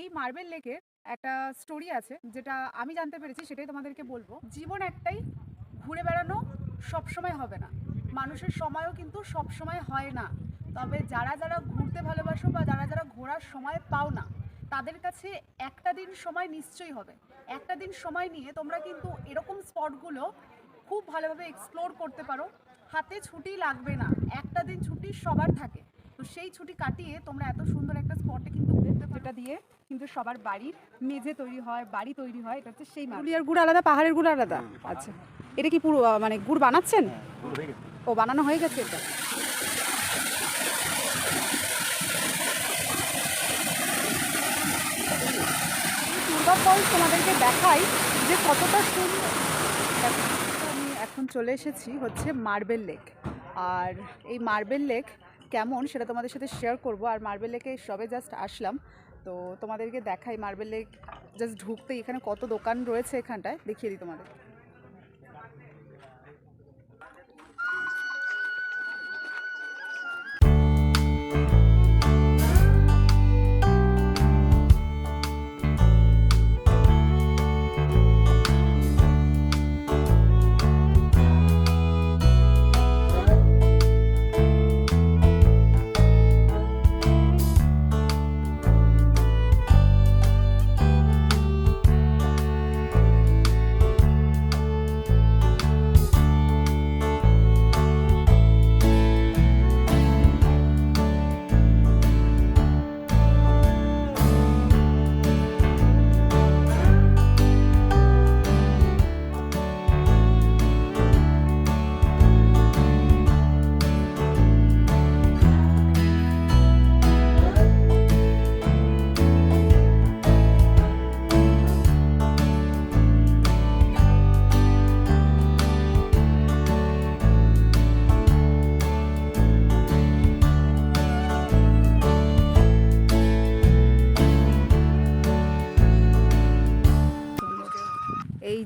এই মার্বেল লেকের একটা স্টোরি আছে, যেটা আমি জানতে পেরেছি, সেটাই তোমাদেরকে বলব। জীবন একটাই, ঘুরে বেড়ানো সবসময় হবে না। মানুষের সময়ও কিন্তু সবসময় হয় না। তবে যারা যারা ঘুরতে ভালোবাসো বা যারা যারা ঘোরার সময় পাও না, তাদের কাছে একটা দিন সময় নিশ্চয়ই হবে। একটা দিন সময় নিয়ে তোমরা কিন্তু এরকম স্পটগুলো খুব ভালোভাবে এক্সপ্লোর করতে পারো। হাতে ছুটি লাগবে না। একটা দিন ছুটি সবার থাকে। তো সেই ছুটি কাটিয়ে তোমরা এত সুন্দর একটা স্পটে কিন্তু ঘুরতে। যেটা দিয়ে কিন্তু সবার বাড়ির মেঝে তৈরি হয় বাড়ি তৈরি হয় এটা হচ্ছে সেই পুরুলিয়ার গুড় আলাদা পাহাড়ের গুড় আলাদা? আচ্ছা। এটা কি পুরো মানে গুড় বানাচ্ছেন? ও বানানো হয়ে গেছে এটা? ফলস তোমাদেরকে দেখাই যে কতটা সুন্দর। আমি এখন চলে এসেছি হচ্ছে মার্বেল লেক। আর এই মার্বেল লেক কেমন সেটা তোমাদের সাথে শেয়ার করব। আর মার্বেল লেকে সবে জাস্ট আসলাম। তো তোমাদেরকে দেখাই মার্বেল লেক জাস্ট ঢুকতে এখানে কত দোকান রয়েছে এখানটায়, দেখিয়ে দিই তোমাদের।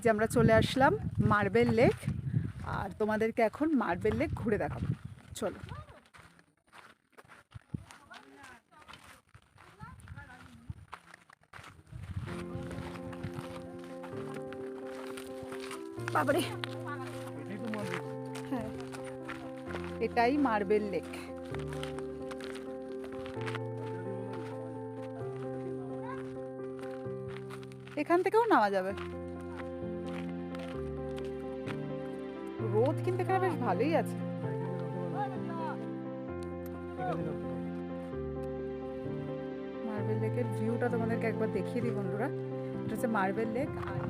যে আমরা চলে আসলাম মার্বেল লেক আর তোমাদেরকে এখন মার্বেল লেক ঘুরে দেখাবো। চলো। হ্যাঁ। এটাই মার্বেল লেক এখান থেকেও নামা যাবে। রোদ কিন্তু এখানে বেশ ভালোই আছে। মার্বেল লেকের ভিউটা তোমাদেরকে একবার দেখিয়ে দিই বন্ধুরা। এটা হচ্ছে মার্বেল লেক আর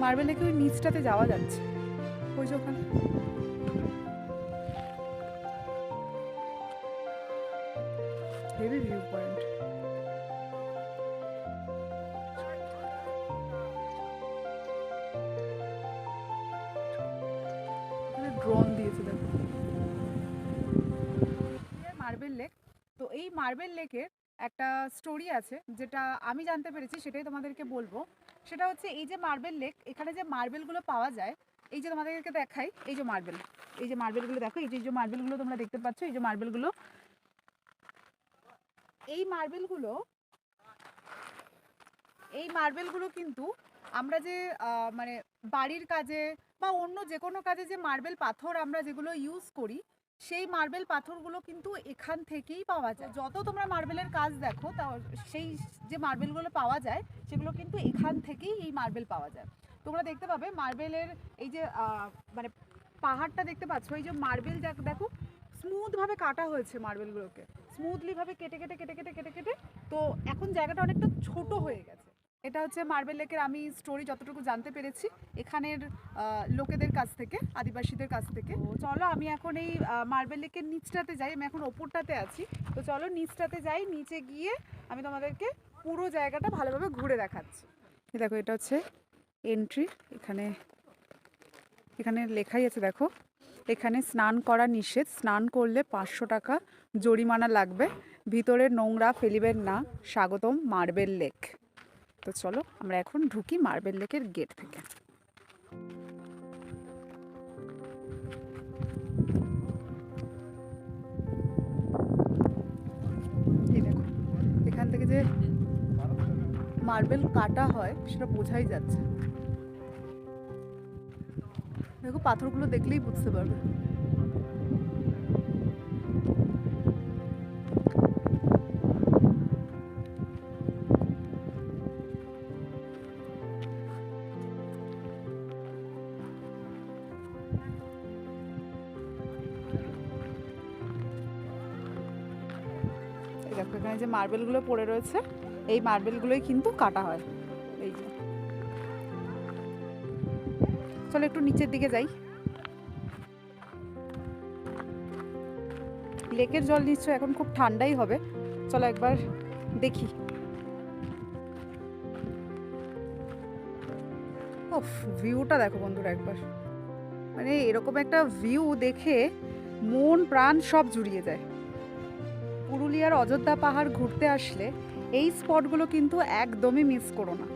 মার্বেল লেকে ওই নিচটাতে যাওয়া যাচ্ছে? ওই যে ওখানে। স্টোরি আছে, যেটা আমি জানতে পেরেছি, সেটাই তোমাদেরকে বলব। সেটা হচ্ছে এই যে মার্বেল লেক এখানে যে মার্বেলগুলো পাওয়া যায়, এই যে তোমাদেরকে দেখাই, এই যে মার্বেল এই যে মার্বেলগুলো দেখো, এই যে মার্বেলগুলো তোমরা দেখতে পাচ্ছ, এই যে মার্বেলগুলো এই মার্বেলগুলো এই মার্বেলগুলো কিন্তু আমরা যে মানে বাড়ির কাজে বা অন্য যে কোনো কাজে যে মার্বেল পাথর আমরা যেগুলো ইউজ করি সেই মার্বেল পাথরগুলো কিন্তু এখান থেকেই পাওয়া যায়। যত তোমরা মার্বেলের কাজ দেখো তা সেই যে মার্বেলগুলো পাওয়া যায়, সেগুলো কিন্তু এখান থেকেই এই মার্বেল পাওয়া যায়। তোমরা দেখতে পাবে মার্বেলের এই যে মানে পাহাড়টা দেখতে পাচ্ছ? এই যে মার্বেল দেখো, স্মুথভাবে কাটা হয়েছে মার্বেলগুলোকে। স্মুথলিভাবে কেটে কেটে কেটে কেটে কেটে কেটে, তো এখন জায়গাটা অনেকটা ছোট হয়ে গেছে। এটা হচ্ছে মার্বেল লেকের আমি স্টোরি যতটুকু জানতে পেরেছি। এখানের লোকেদের কাছ থেকে, আদিবাসীদের কাছ থেকে। চলো আমি এখন এই মার্বেল লেকের নিচটাতে যাই। আমি এখন ওপরটাতে আছি। তো চলো নিচটাতে যাই। নিচে গিয়ে আমি তোমাদেরকে পুরো জায়গাটা ভালোভাবে ঘুরে দেখাচ্ছি। দেখো, এটা হচ্ছে এন্ট্রি এখানে এখানে লেখাই আছে, দেখো। এখানে স্নান করা নিষেধ। স্নান করলে পাঁচশো টাকা জরিমানা লাগবে। ভিতরে নোংরা ফেলিবেন না। স্বাগতম মার্বেল লেক তো চলো, আমরা এখন ঢুকি মার্বেল লেকের গেট থেকে। এখান থেকে যে মার্বেল কাটা হয়, সেটা বোঝাই যাচ্ছে। দেখো, পাথরগুলো দেখলেই বুঝতে পারবে। যে মার্বেলগুলো পড়ে রয়েছে, এই মার্বেলগুলোই কিন্তু কাটা হয়। এই যে। চলো একটু নিচের দিকে যাই। লেকের জল নিশ্চয় এখন খুব ঠান্ডাই হবে। চলো একবার দেখি। ভিউটা দেখো বন্ধুরা একবার। মানে এরকম একটা ভিউ দেখে মন প্রাণ সব জুড়িয়ে যায়। পুরুলিয়ার অযোধ্যা পাহাড় ঘুরতে আসলে এই স্পটগুলো কিন্তু একদমই মিস করো না।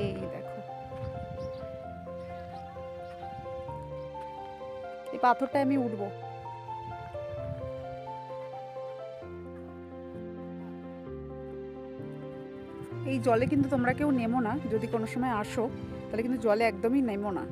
এই দেখো। এই পাথরটায় আমি উঠবো। এই জলে কিন্তু তোমরা কেউ নেমো না। যদি কোনো সময় আসো, তাহলে কিন্তু জলে একদমই নেমো না।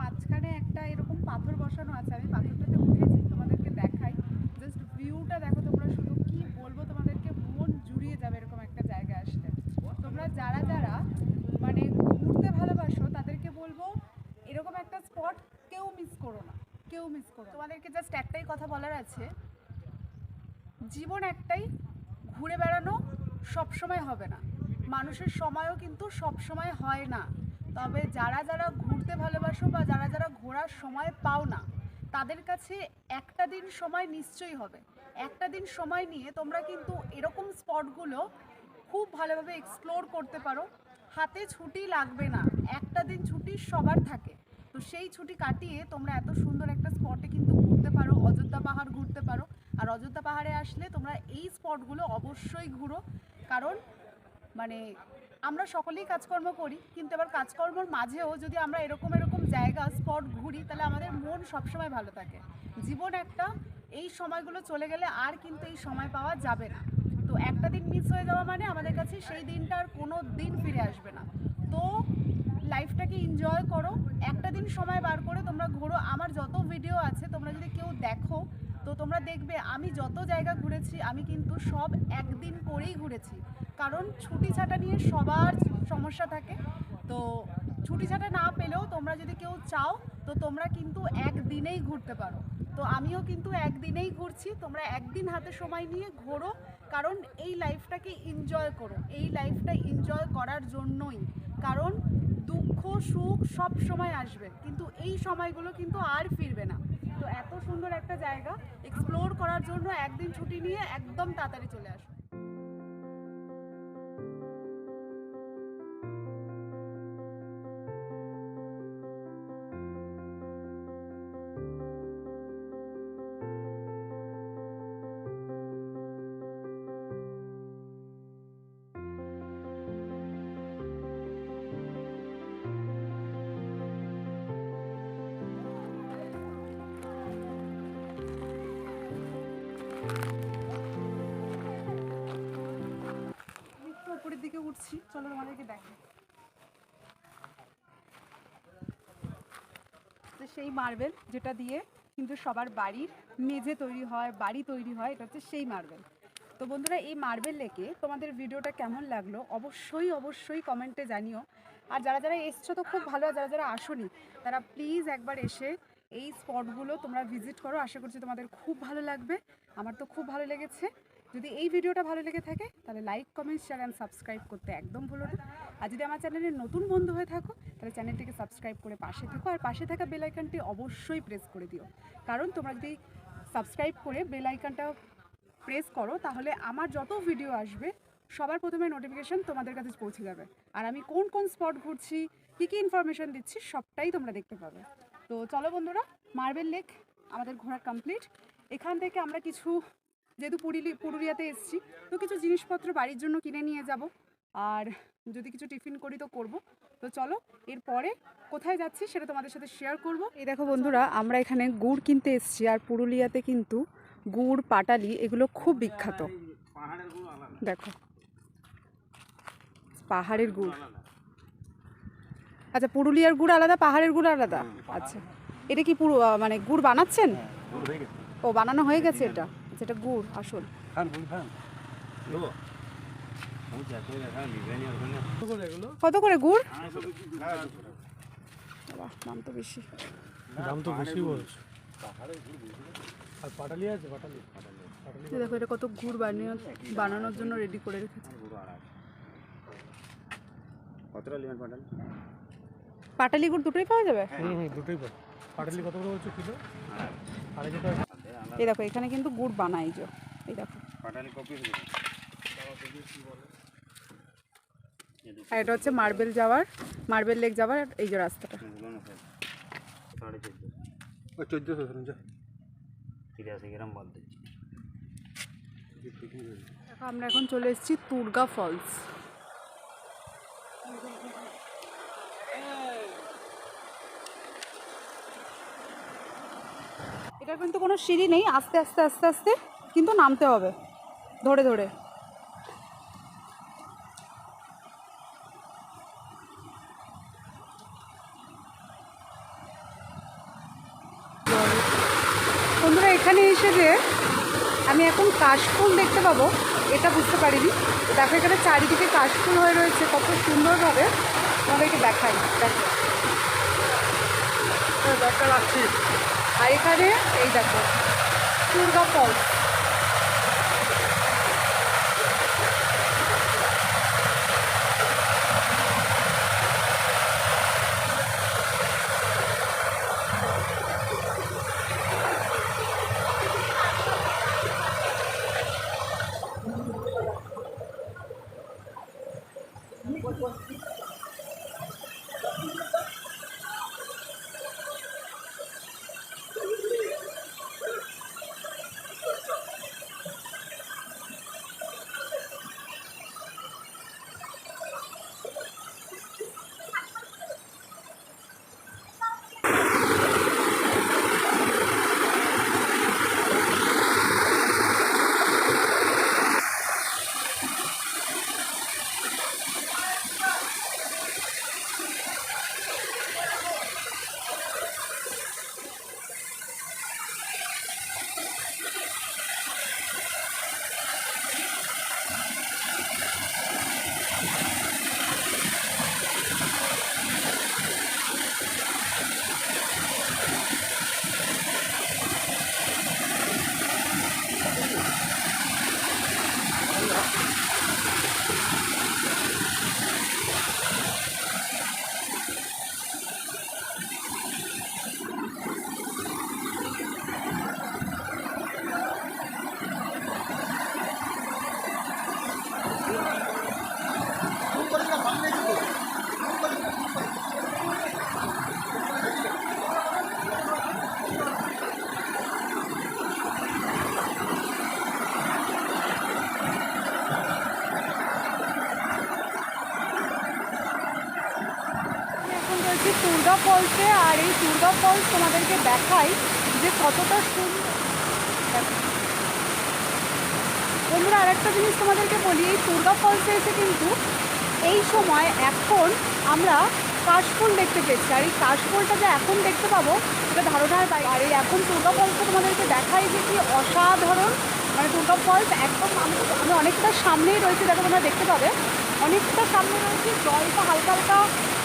মাঝখানে একটা এরকম পাথর বসানো আছে। আমি পাথরটাতে উঠেছি, তোমাদেরকে দেখাই। জাস্ট ভিউটা দেখো তোমরা শুধু কি বলব তোমাদেরকে মন জুড়িয়ে যাবে এরকম একটা জায়গা আসলে তোমরা যারা যারা মানে ঘুরতে ভালোবাসো তাদেরকে বলব এরকম একটা স্পট কেউ মিস করো না কেউ মিস করো না। তোমাদেরকে জাস্ট একটাই কথা বলার আছে, জীবন একটাই, ঘুরে বেড়ানো সব সময় হবে না। মানুষের সময়ও কিন্তু সব সময় হয় না। তবে যারা যারা ঘুরতে ভালোবাসো বা যারা যারা ঘোরার সময় পাও না, তাদের কাছে একটা দিন সময় নিশ্চয়ই হবে। একটা দিন সময় নিয়ে তোমরা কিন্তু এরকম স্পটগুলো খুব ভালোভাবে এক্সপ্লোর করতে পারো। হাতে ছুটি লাগবে না, একটা দিন ছুটি সবার থাকে। তো সেই ছুটি কাটিয়ে তোমরা এত সুন্দর একটা স্পটে কিন্তু ঘুরতে পারো, অযোধ্যা পাহাড় ঘুরতে পারো। আর অযোধ্যা পাহাড়ে আসলে তোমরা এই স্পটগুলো অবশ্যই ঘুরো। কারণ মানে আমরা সকলেই কাজকর্ম করি, কিন্তু এবার কাজকর্মের মাঝেও যদি আমরা এরকম এরকম জায়গা, স্পট ঘুরি, তাহলে আমাদের মন সবসময় ভালো থাকে। জীবন একটা, এই সময়গুলো চলে গেলে আর কিন্তু এই সময় পাওয়া যাবে না। তো একটা দিন মিস হয়ে যাওয়া মানে আমাদের কাছে সেই দিনটা আর কোনো দিন ফিরে আসবে না। তো লাইফটাকে এনজয় করো। একটা দিন সময় বার করে তোমরা ঘোরো। আমার যত ভিডিও আছে, তোমরা যদি কেউ দেখো, তো তোমরা দেখবে আমি যত জায়গা ঘুরেছি, আমি কিন্তু সব একদিন করেই ঘুরেছি। কারণ ছুটি ছাটা নিয়ে সবার সমস্যা থাকে। তো ছুটি ছাটা না পেলেও তোমরা যদি কেউ চাও, তো তোমরা কিন্তু একদিনেই ঘুরতে পারো। তো আমিও কিন্তু একদিনেই ঘুরছি। তোমরা একদিন হাতে সময় নিয়ে ঘোরো। কারণ এই লাইফটাকে এনজয় করো। এই লাইফটা এনজয় করার জন্যই। কারণ দুঃখ, সুখ সব সময় আসবে। কিন্তু এই সময়গুলো কিন্তু আর ফিরবে না। তো এত সুন্দর একটা জায়গা এক্সপ্লোর করার জন্য একদিন ছুটি নিয়ে একদম তাড়াতাড়ি চলে আসো। চলো তোমাদেরকে দেখাই। সেই মার্বেল যেটা দিয়ে কিন্তু সবার বাড়ির মেঝে তৈরি হয়, বাড়ি তৈরি হয়, এটা হচ্ছে সেই মার্বেল তো বন্ধুরা, এই মার্বেল লেকে তোমাদের ভিডিওটা কেমন লাগল অবশ্যই অবশ্যই কমেন্টে জানিও। আর যারা যারা এসছো তো খুব ভালো, আর যারা যারা আসোনি, তারা প্লিজ একবার এসে এই স্পটগুলো তোমরা ভিজিট করো। আশা করছি তোমাদের খুব ভালো লাগবে। আমার তো খুব ভালো লেগেছে। যদি এই ভিডিওটা ভালো লেগে থাকে, তাহলে like comment share and subscribe করতে একদম ভুলো না। আর যদি আমার চ্যানেলের নতুন বন্ধু হয়ে থাকো, তাহলে চ্যানেলটিকে সাবস্ক্রাইব করে পাশে থেকো। আর পাশে থাকা বেল আইকনটি অবশ্যই প্রেস করে দিও। কারণ তোমরা যদি সাবস্ক্রাইব করে বেল প্রেস করো, তাহলে আমার যত ভিডিও আসবে, সবার প্রথমে নোটিফিকেশান তোমাদের কাছে পৌঁছে যাবে। আর আমি কোন কোন স্পট ঘুরছি, কী কী ইনফরমেশন দিচ্ছি, সবটাই তোমরা দেখতে পাবে। তো চলো বন্ধুরা মার্বেল লেক আমাদের ঘোরা কমপ্লিট এখান থেকে আমরা কিছু যেহেতু পুরুলি পুরুলিয়াতে এসেছি তো কিছু জিনিসপত্র বাড়ির জন্য কিনে নিয়ে যাব। আর যদি কিছু টিফিন করি তো করব। তো চলো এরপরে কোথায় যাচ্ছি সেটা তোমাদের সাথে শেয়ার করব। এই দেখো বন্ধুরা আমরা এখানে গুড় কিনতে এসছি আর পুরুলিয়াতে কিন্তু গুড় পাটালি এগুলো খুব বিখ্যাত। দেখো পাহাড়ের গুড়। আচ্ছা পুরুলিয়ার গুড় আলাদা পাহাড়ের গুড় আলাদা? আচ্ছা এটা কি পুরো মানে গুড় বানাচ্ছেন? হয়ে ও বানানো হয়ে গেছে এটা? এটা গুড় আসল। কত করে এগুলো? কত করে গুড়? বাবা দাম তো বেশি। দাম তো বেশি বলছে। আর পাটালি আছে পাটালি? পাটালি দেখো এটা কত গুড় বানিয়ে বানানোর জন্য রেডি করে রেখেছে। কতটা পাঠান পাটালি? গুড় দুটোই পাওয়া যাবে? হুম হুম দুটোই পাবে পাটালি কত করে বলছো কিলো? আড়াইশো টাকা। এই দেখো এখানে কিন্তু গুড় বানাই যে। এই দেখো। পাটালি কপি আর এটা হচ্ছে মার্বেল যাওয়ার মার্বেল লেক যাওয়ার এই যে রাস্তাটা। চোদ্দোশো তিরাশি গ্রাম বাদ আমরা এখন চলে এসেছি তুর্গা ফলস। এটা কিন্তু কোনো সিঁড়ি নেই, আস্তে আস্তে আস্তে আস্তে কিন্তু নামতে হবে, ধরে ধরে। বন্ধুরা, এখানে এসে যে আমি এখন কাশফুল দেখতে পাবো, এটা বুঝতে পারিনি। দেখো, এখানে চারিদিকে কাশফুল হয়ে রয়েছে, কত সুন্দরভাবে। আমাদেরকে দেখাই, দেখো। দরকার রাখছি আর এখানে এই দেখো দুর্গা ফলস বন্ধুরা, আরেকটা জিনিস তোমাদেরকে বলি, এই দুর্গা ফলসে এসে কিন্তু এই সময় এখন আমরা কাশফুল দেখতে পেয়েছি। আর এই কাশফুলটা যে এখন দেখতে পাবো সেটা ধারণার বাইরে। আর এই এখন দুর্গা ফলসটা তোমাদেরকে দেখাই যে কি অসাধারণ। মানে দুর্গা ফলস একদম আমি আমি অনেকটা সামনেই রয়েছে, দেখো তোমরা দেখতে পাবে। অনেকটা সামনে রয়েছে, জলটা হালকা হালকা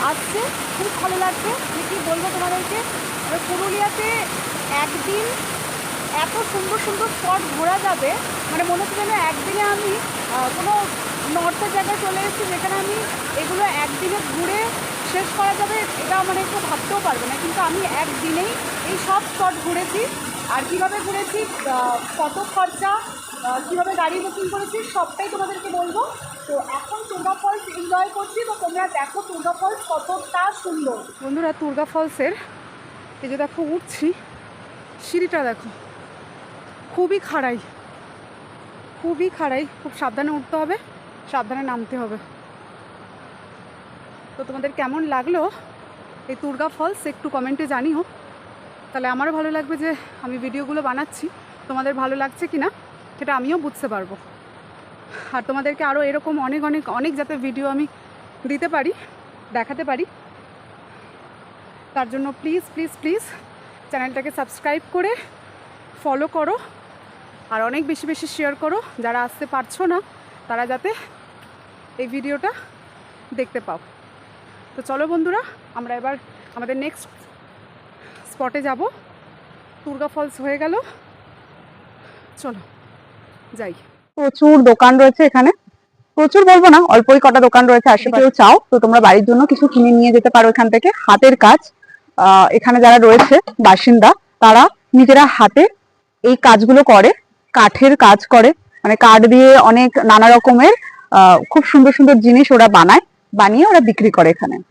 আসছে, খুব ভালো লাগছে। আমি কি বলব তোমাদেরকে? মানে পুরুলিয়াতে একদিন এত সুন্দর সুন্দর স্পট ঘোরা যাবে মানে মনে হচ্ছে যেন একদিনে আমি কোনো নর্থের জায়গায় চলে এসেছি যেখানে আমি এগুলো একদিনে ঘুরে শেষ করা যাবে, এটা মানে একটু ভাবতেও পারবে না। কিন্তু আমি একদিনেই এই সব স্পট ঘুরেছি। আর কীভাবে ঘুরেছি কত খরচা কীভাবে গাড়ি বুকিং করেছি, সবটাই তোমাদেরকে বলব। তো এখন টুর্গা ফলস এনজয় করছি, তো তোমরা দেখো টুর্গা ফলস কতটা সুন্দর। বন্ধুরা টুর্গা ফলসের এই যে দেখো, উঠছি, সিঁড়িটা দেখো। খুবই খাড়াই। খুবই খাড়াই। খুব সাবধানে উঠতে হবে, সাবধানে নামতে হবে। তো তোমাদের কেমন লাগল এই দুর্গা ফলস একটু কমেন্টে জানিও। তাহলে আমারও ভালো লাগবে যে আমি ভিডিওগুলো বানাচ্ছি। তোমাদের ভালো লাগছে কি না সেটা আমিও বুঝতে পারব। আর তোমাদেরকে আরও এরকম অনেক অনেক অনেক যাতে ভিডিও আমি দিতে পারি, দেখাতে পারি। তার জন্য প্লিজ প্লিজ প্লিজ চ্যানেলটাকে সাবস্ক্রাইব করে ফলো করো। আর অনেক বেশি বেশি শেয়ার করো। যারা আসতে পারছ না তারা যাতে এই ভিডিওটা দেখতে পাও। তো চলো বন্ধুরা আমরা এবার আমাদের নেক্সট স্পটে যাব। দুর্গা ফলস হয়ে গেল। চলো যাই। প্রচুর দোকান রয়েছে এখানে। প্রচুর বলব না অল্পই কটা দোকান রয়েছে আশেপাশে কেউ চাও তো তোমরা বাড়ির জন্য কিছু কিনে নিয়ে যেতে পারো এখান থেকে। হাতের কাজ আহ, এখানে যারা রয়েছে বাসিন্দা তারা নিজেরা হাতে এই কাজগুলো করে। কাঠের কাজ করে। মানে কাঠ দিয়ে অনেক নানা রকমের খুব সুন্দর সুন্দর জিনিস ওরা বানায়, বানিয়ে ওরা বিক্রি করে এখানে।